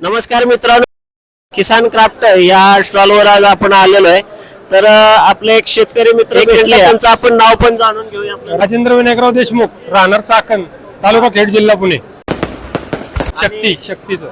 नमस्कार मित्रांनो. किसान क्राफ्ट या स्टॉलवर आज आपण आलेलो आहे. तर आपले एक शेतकरी मित्र भेटले त्यांचं आपण नाव पण जाणून घेऊया. राजेंद्र विनायकराव देशमुख राहणार चाकण तालुका खेड जिल्हा पुणे. शक्ती शक्तीचं.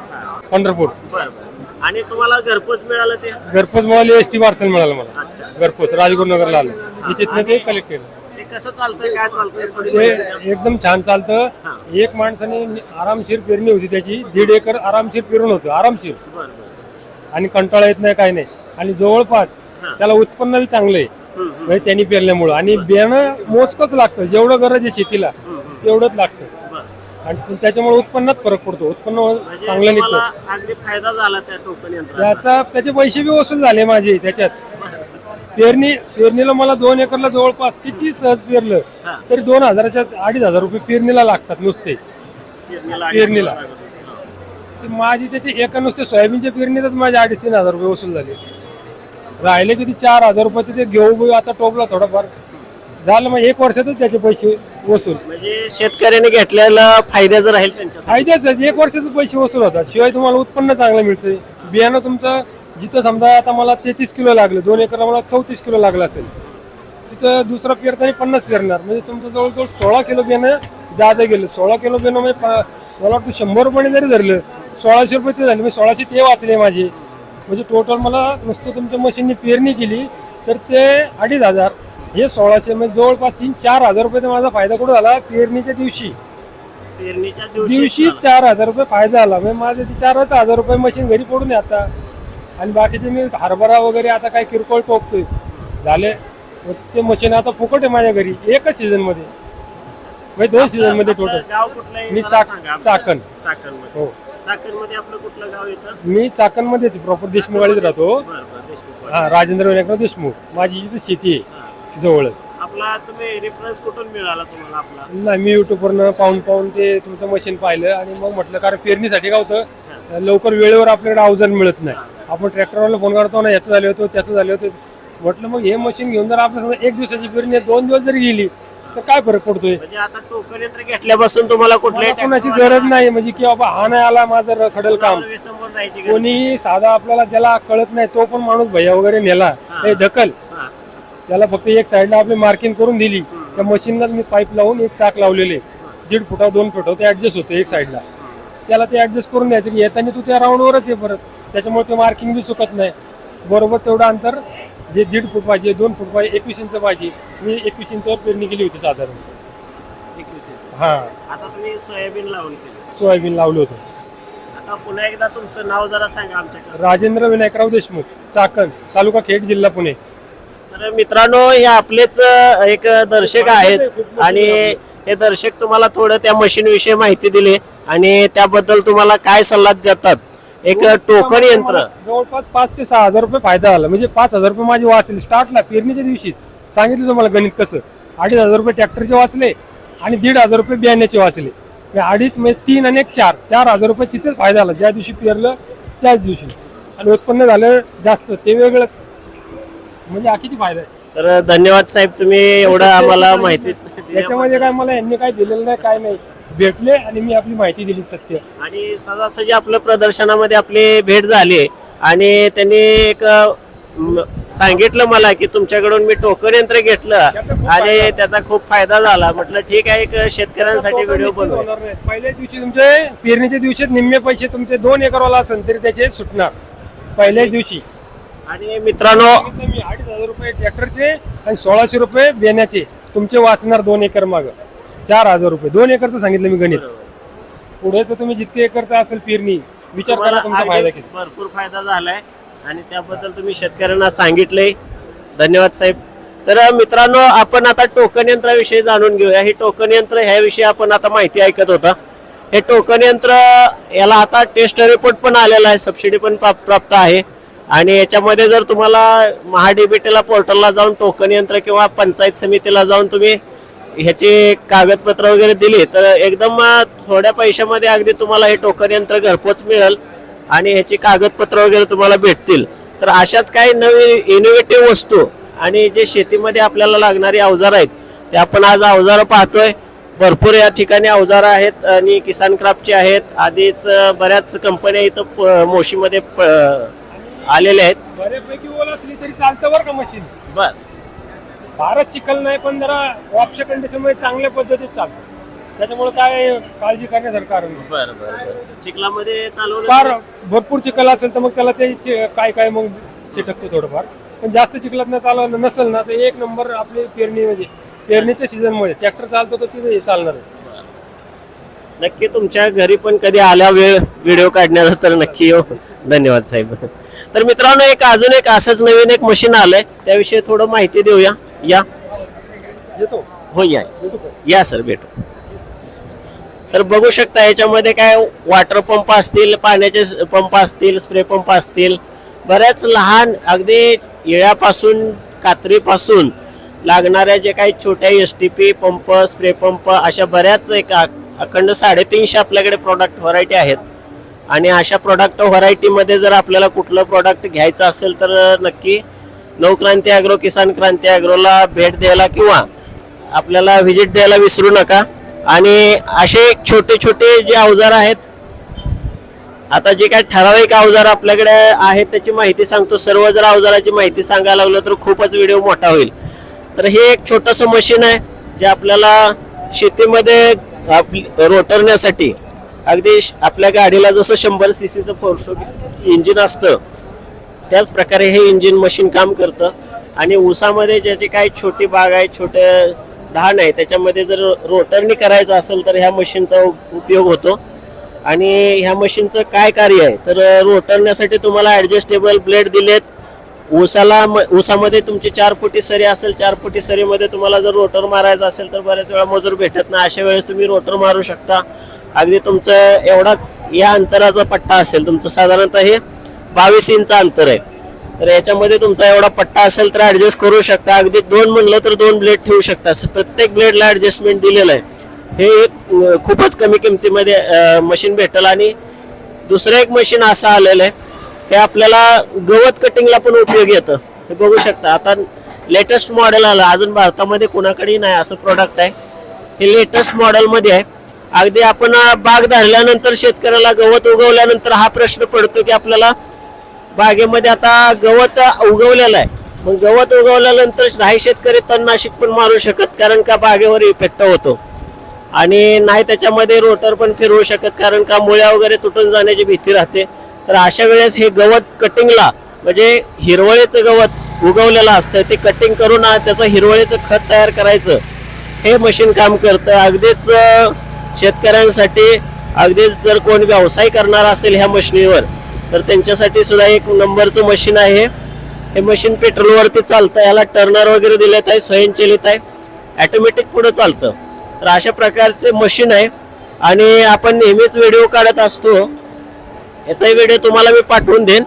पंढरपूर. बरं, बरं. आणि तुम्हाला घरपोच मिळालं ते? घरपोच मिळाली एस टी पार्सल मिळालं मला. अच्छा. घरपोच राजगुरुनगरला आलं. मी तिथनं ते कलेक्ट केलं. कसं चालतंय काय चालतंय थोडी ते माहिती द्या. एकदम छान चालतं. एक माणसाने आरामशीर पेरणी होती त्याची. दीड एकर आरामशीर पेरून होतं आरामशीर. बरं, बरं. आणि कंटाळा येत नाही काही नाही. आणि जवळपास त्याला उत्पन्न बी चांगलं आहे. हम्म, हम्म. म्हणजे त्यांनी पेरल्यामुळं. आणि बियाणं मोजकच लागतं. जेवढं गरज आहे शेतीला तेवढंच लागतं. बरं. आणि त्याच्यामुळे उत्पन्नात फरक पडतो. उत्पन्न म्हणजे चांगलं निघतं. अगदी फायदा झाला त्या टोकन यंत्राचा. त्याचा त्याचे पैसे बी वसूल झाले माझे त्याच्यात. पेरणी पेरणीला मला दोन एकरला जवळपास किती सहज पेरलं हा. तरी दोन हजाराच्या अडीच हजार रुपये पेरणीला लागतात नुसते पेरणीला पेरणीला. लागत होती. ते माझी त्याचे एका नुसते सोयाबीनच्या पेरणीतच माझे अडीच तीन हजार रुपये वसूल झाले राहिले किती चार हजार रुपये तिथे घेऊ आता टोपला थोडाफार झालं मग एक वर्षातच त्याचे पैसे वसूल म्हणजे शेतकऱ्याने घेतलेलं फायद्याचं राहील त्यांच्या फायद्याच आहे. एक वर्षाचे पैसे वसूल होतात शिवाय तुम्हाला उत्पन्न चांगलं मिळतंय बियाणं तुमचं जिथं समजा आता मला तेहतीस किलो लागलं दोन एकरला मला चौतीस किलो लागलं असेल तिथं दुसरं पेरताना पन्नास पेरणार. म्हणजे तुमचं जवळजवळ सोळा किलो बियाणं जादा गेलं. सोळा किलो बियाणं म्हणजे मला वाटतं शंभर रुपयाने जरी धरलं सोळाशे रुपये ते झाले. म्हणजे सोळाशे ते वाचले माझे. म्हणजे टोटल मला नुसतं तुमच्या मशीननी पेरणी केली तर ते अडीच हजार. हे सोळाशे म्हणजे जवळपास तीन चार हजार रुपये माझा फायदा कुठं झाला? पेरणीच्या दिवशी. पेरणीच्या दिवशी चार हजार रुपये फायदा आला म्हणजे माझे ते चारच हजार रुपये मशीन घरी पडून आता. आणि बाकीचे मी हरभरा वगैरे आता काय किरकोळ टोकतोय. झाले. मग ते मशीन आता फुकट आहे माझ्या घरी. एकच सीझनमध्ये. म्हणजे दोन सीझनमध्ये टोटल? मी चाक- चाकण. चाकणमध्ये. हो. चाकणमध्ये आपलं कुठलं गाव येतं मी चाकण मध्येच प्रॉपर देशमुखवाडीत राहतो. हा राजेंद्र विनायकराव देशमुख. माझी जिथे शेती आहे जवळच. आपला तुम्ही रेफरन्स कुठून मिळाला तुम्हाला आपला? नाही मी युट्यूबवरनं पाहून पाहून ते तुमचं मशीन पाहिलं आणि मग म्हटलं कारण पेरणीसाठी काय होतं लवकर वेळेवर आपल्याकडे अवजार मिळत नाही. आपण ट्रॅक्टरवाला फोन करतो ना याचं झालं होतं त्याचं झालं होतं. म्हटलं मग हे मशीन घेऊन जर आपल्या समजा एक दिवसाची पेरणी दोन दिवस जरी गेली तर काय फरक पडतोय? म्हणजे आता टोकन यंत्र घेतल्यापासून तुम्हाला कुठल्याही मला कोणाची गरज नाही म्हणजे की बाबा हा नाही आला माझं खडल काम. कोणी साधा आपल्याला ज्याला कळत नाही तो पण माणूस भैया वगैरे नेला. हे. ढकल. त्याला फक्त एक साईडला आपली मार्किंग करून दिली. त्या मशीनलाच मी पाईप लावून एक चाक लावलेले. दीड फुटा दोन फुटा ते ऍडजस्ट होतं एक साईडला त्याला ते ऍडजस्ट करून द्यायचं की येताना तू त्या राऊंडवरच आहे परत. त्याच्यामुळे ते मार्किंग बी चुकत नाही. बरोबर तेवढं अंतर जे दीड फूट पाहिजे दोन फूट पाहिजे एकवीस इंच पाहिजे मी एकवीस इंचावर पेरणी केली होती साधारण. एकवीस इंच. हा. आता तुम्ही सोयाबीन लावून केलं. सोयाबीन लावलं होतं. आता पुन्हा एकदा तुमचं नाव जरा सांगा आमच्याकडे. राजेंद्र विनायकराव देशमुख चाकण तालुका खेड जिल्हा पुणे. तर मित्रांनो हे आपलेच अ, एक दर्शक आहेत आणि हे दर्शक तुम्हाला थोडं त्या मशीन विषयी माहिती दिली आणि त्याबद्दल तुम्हाला काय सल्ला देतात एक टोकन यंत्र. जवळपास पाच ते सहा हजार रुपये फायदा झाला. म्हणजे पाच हजार रुपये माझे वाचले. स्टार्टला पेरणीच्या दिवशीच सांगितलं तुम्हाला गणित कसं? अडीच हजार रुपये ट्रॅक्टरचे वाचले आणि दीड हजार रुपये बियाण्याचे वाचले. अडीच म्हणजे तीन आणि एक चार. चार हजार रुपये तिथेच फायदा झाला. ज्या दिवशी पेरलं त्याच दिवशी. आणि उत्पन्न झालं जास्त. ते वेगळं. म्हणजे हा किती फायदा आहे? तर धन्यवाद साहेब तुम्ही एवढं आम्हाला माहिती याच्यामध्ये काय मला यांनी काय दिलेलं नाही काय नाही. भेटले आणि मी आपली माहिती दिली सत्य. आणि सहजासहजी आपलं प्रदर्शनामध्ये आपली भेट झाली आणि त्यांनी एक सांगितलं मला की तुमच्याकडून मी टोकन यंत्र घेतलं आणि त्याचा खूप फायदा झाला. म्हटलं ठीक आहे एक शेतकऱ्यांसाठी व्हिडिओ बनवू होणार नाही. पहिल्या दिवशी तुमचे पेरणीच्या दिवशी निम्मे पैसे तुमचे दोन एकरवाला असेल तरी त्याचे सुटणार. पहिल्याच दिवशी. आणि मित्रांनो अडीच हजार रुपये ट्रॅक्टरचे आणि सोळाशे रुपये बेण्याचे तुमचे वाचणार दोन एकर माग. चार हजार रुपये. दोन एकरचं सांगितलं मी गणित. पुढे तर तुम्ही जितके एकरचा असेल पेरणी विचार करा तुम्हाला तुमचा फायदा किती. भरपूर फायदा झालाय आणि त्याबद्दल तुम्ही शेतकऱ्यांना सांगितलंय. धन्यवाद साहेब. तर मित्रांनो आपण आता टोकन यंत्राविषयी जाणून घेऊया. हे टोकन यंत्र ह्याविषयी आपण आता माहिती ऐकत होता. हे टोकन यंत्र याला आता टेस्ट रिपोर्ट पण आलेला आहे. सबसिडी पण प्राप- प्राप्त आहे. आणि याच्यामध्ये जर तुम्हाला महाडीबीटीला पोर्टलला जाऊन टोकन यंत्र किंवा पंचायत समितीला जाऊन तुम्ही ह्याचे कागदपत्र वगैरे दिली तर एकदम थोड्या पैशामध्ये अगदी तुम्हाला हे टोकन यंत्र घरपोच मिळेल आणि ह्याची कागदपत्र वगैरे तुम्हाला भेटतील. तर अशाच काही नवी इनोव्हेटिव्ह वस्तू आणि जे शेतीमध्ये आपल्याला लागणारी अवजार आहेत ते आपण आज अवजारं पाहतोय. भरपूर या ठिकाणी अवजारं आहेत आणि किसान क्राफ्टचे आहेत. आधीच बऱ्याच कंपन्या इथं मोशीमध्ये आलेल्या आहेत. बऱ्यापैकी ओल असली तरी चालतं बरं का मशीन? बर. फारच चिखल नाही पण जरा ऑप्शन कंडिशनमध्ये चांगल्या पद्धतीत चालतं. त्याच्यामुळे काय काळजी करण्यासारखं कारण नाही. बर बर बर. चिखलामध्ये चालवलं फार भरपूर चिखल असेल तर मग त्याला ते चि- काय काय मग चिटकतो थोडंफार. पण जास्त चिखलात न चालवलं नसेल ना तर एक नंबर आपली पेरणी म्हणजे पेरणीच्या सीझनमध्ये ट्रॅक्टर चालतो तर तिथे चालणार आहे. नक्की तुमच्या घरी पण कधी आल्या वेळ? व्हिडिओ काढण्याचा तर नक्की येऊ. धन्यवाद साहेब. तर मित्रांनो एक अजून एक असंच नवीन एक मशीन आलंय. त्याविषयी थोडं माहिती देऊया. या. येतो. हो या? या सर भेटू. तर बघू शकता याच्यामध्ये काय वॉटर पंप असतील पाण्याचे पंप असतील स्प्रे पंप असतील. बऱ्याच लहान अगदी येळ्यापासून कात्रीपासून लागणाऱ्या जे काही छोट्या S T P pump spray pump अशा बऱ्याच एक अखंड साडेतीनशे आपल्याकडे प्रॉडक्ट व्हरायटी आहेत. आणि अशा प्रॉडक्ट व्हरायटीमध्ये जर आपल्याला कुठलं प्रॉडक्ट घ्यायचं असेल तर नक्की नवक्रांती अॅग्रो किसान क्रांती अॅग्रोला भेट द्यायला किंवा आपल्याला व्हिजिट द्यायला विसरू नका. आणि असे छोटे छोटे जे अवजार आहेत आता जे काही ठराविक अवजार आपल्याकडे आहेत त्याची माहिती सांगतो. सर्व जर अवजाराची माहिती सांगायला लागलो तर खूपच व्हिडिओ मोठा होईल. तर हे एक छोटंसं मशीन आहे जे आपल्याला शेतीमध्ये आपली रोटरण्यासाठी अगदी श- आपल्या गाडीला जसं शंभर सी सीचं फोर्स इंजिन असतं त्याच प्रकारे हे इंजिन मशीन काम करतं. आणि ऊसामध्ये ज्याची काही छोटी बाग आहे छोटे धान आहे त्याच्यामध्ये जर रोटरनी करायचं असेल तर ह्या मशीनचा उपयोग होतो. आणि ह्या मशीनचं काय कार्य आहे? तर रोटरण्यासाठी तुम्हाला ॲडजस्टेबल ब्लेड दिलेत. ऊसाला म- ऊसामध्ये तुमची चार फुटी सरी असेल चार फुटी सरीमध्ये तुम्हाला जर रोटर मारायचा असेल तर बऱ्याच वेळा मजूर भेटत नाही. अशा वेळेस तुम्ही रोटर मारू शकता. अगदी तुमचं एवढाच या अंतराचा पट्टा असेल तुमचं साधारणतः हे. बावीस इंच अंतर आहे. तर याच्यामध्ये तुमचा एवढा पट्टा असेल तर ऍडजस्ट करू शकता. अगदी दोन म्हणलं तर दोन ब्लेड ठेवू शकता. असं प्रत्येक ब्लेडला ऍडजस्टमेंट दिलेलं आहे. हे एक खूपच कमी किमतीमध्ये मशीन भेटेल. आणि दुसरं एक मशीन असं आलेलं आहे. हे आपल्याला गवत कटिंगला पण उपयोग येतं. हे बघू शकता. आता लेटेस्ट मॉडेल आलं. अजून भारतामध्ये कोणाकडेही नाही असं प्रोडक्ट आहे. हे लेटेस्ट मॉडेलमध्ये आहे. अगदी आपण बाग धरल्यानंतर शेतकऱ्याला गवत उगवल्यानंतर हा प्रश्न पडतो की आपल्याला बागेमध्ये आता गवत उगवलेलं आहे. मग गवत उगवल्यानंतर काही शेतकरी तणनाशक पण मारू शकत कारण का बागेवर इफेक्ट होतो. आणि नाही त्याच्यामध्ये रोटर पण फिरवू शकत कारण का मुळ्या वगैरे तुटून जाण्याची भीती राहते. तर अशा वेळेस हे गवत कटिंगला म्हणजे हिरवळीचं गवत उगवलेलं असतं ते कटिंग करून त्याचं हिरवळीचं खत तयार करायचं. हे मशीन काम करतं. अगदीच शेतकऱ्यांसाठी अगदीच जर कोण व्यवसाय करणार असेल ह्या मशिनीवर तर त्यांच्यासाठी सुद्धा एक नंबरचं मशीन आहे. हे मशीन पेट्रोलवरती चालतं याला टर्नर वगैरे दिलेत आहे स्वयंचलित आहे. ॲटोमॅटिक पुढं चालतं. तर अशा प्रकारचे मशीन आहे. आणि आपण नेहमीच व्हिडिओ काढत असतो. याचाही व्हिडिओ तुम्हाला मी पाठवून देईन.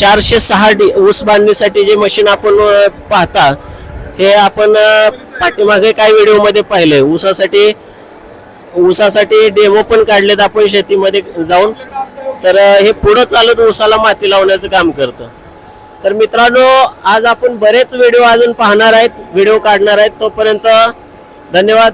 चारशे सहा डी ऊस बांधणीसाठी जे मशीन आपण पाहता हे आपण पाठीमागे काही व्हिडिओमध्ये पाहिले ऊसासाठी ऊसासाठी डेमो पण काढलेत आपण शेतीमध्ये जाऊन. तर हे पुढं चालत ऊसाला माती लावण्याचं काम करतं. तर मित्रांनो आज आपण बरेच व्हिडिओ अजून पाहणार आहेत व्हिडिओ काढणार आहेत. तोपर्यंत धन्यवाद.